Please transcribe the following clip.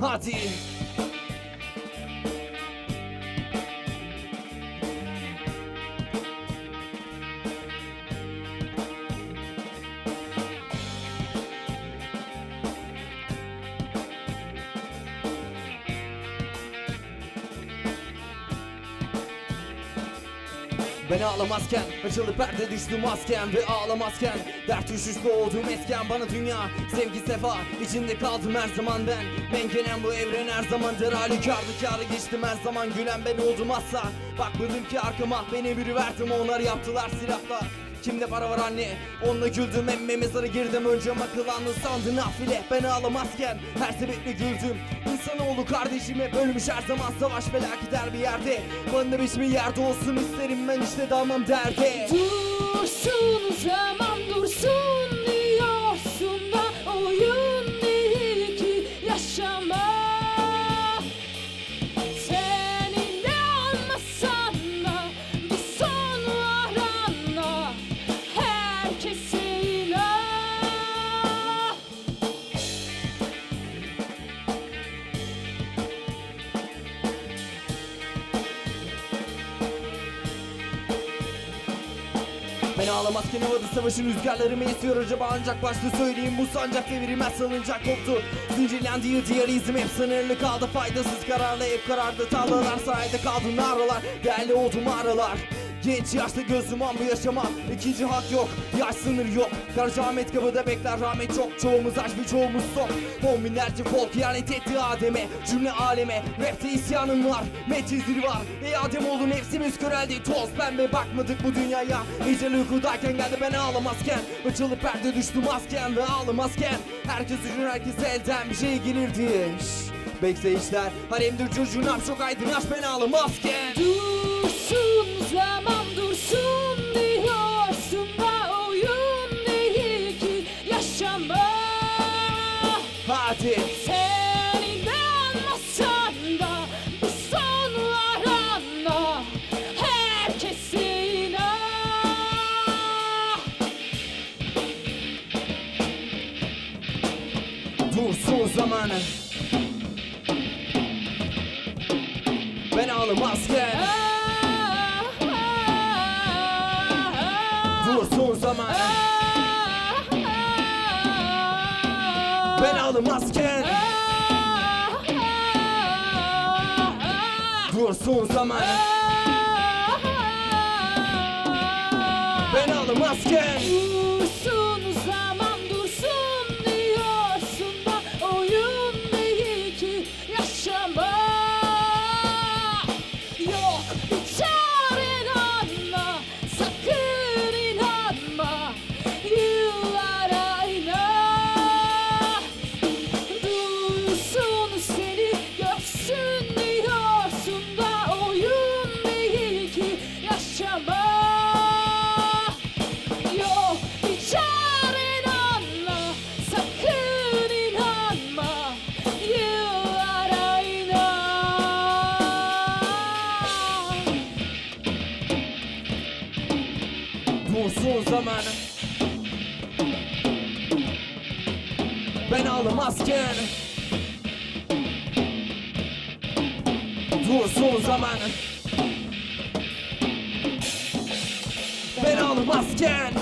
Hadi Ben ağlamazken Açıldı perde düştü masken Ve ağlamazken Dert düşüşlü olduğum esken Bana dünya sevgi sefa içinde kaldım her zaman ben. Mengenem bu evren her zamandır halükardı kârı geçtim her zaman Gülen ben oldum asla. Bakmadım ki arkama beni biri verdim. Onlar yaptılar silahla Kimde para var anne? Onunla güldüm emme mezara girdim. Önce akıllandı sandı nafile Ben ağlamazken her sebeple güldüm. İnsanoğlu kardeşim hep ölmüş her zaman Savaş felaket her bir yerde. Bana biçimi yerde olsun isterim ben işte dalmam derde. Dursun zaman Ben ağlamazken havada savaşın rüzgarları mı esiyor. Acaba ancak başta söyleyeyim bu sancak devirilmez salıncak koptu Zincirlendi yığdı izim hep sınırlı kaldı. Faydasız kararla hep karardı tarlalar sahilde kaldı. Naralar değerli oldu mağaralar Genç yaşta gözüm an bu yaşama ikinci hak yok Yaş sınır yok. Karaca Ahmet kapıda bekler rahmet çok. Çoğumuz aç bir çoğumuz sok. On binlerce folk ihanet etti Adem'e. Cümle aleme Rapte isyanım var. Metizleri var. Ey Adem oğlu nefsimiz köreldi. Toz pembe bakmadık bu dünyaya. Ecel uykudayken geldi ben ağlamazken. Açılıp perde düştü masken ve ağlamazken. Herkes üçün herkes elden bir şey gelirdi Şşş Backstage'ler Haremdir çocuğun çok aydın. Aç ben ağlamazken Hadi Senin de olmasan da bir son var anla Herkese inan Dursun zamanı. Ben ağlamazken Ah, ah, ah, Dursun zamanı ah. Dursun zamanı Ben ağlamazken Dursun zamanı. Ben ağlamazken Dursun zamanı. Ben ağlamazken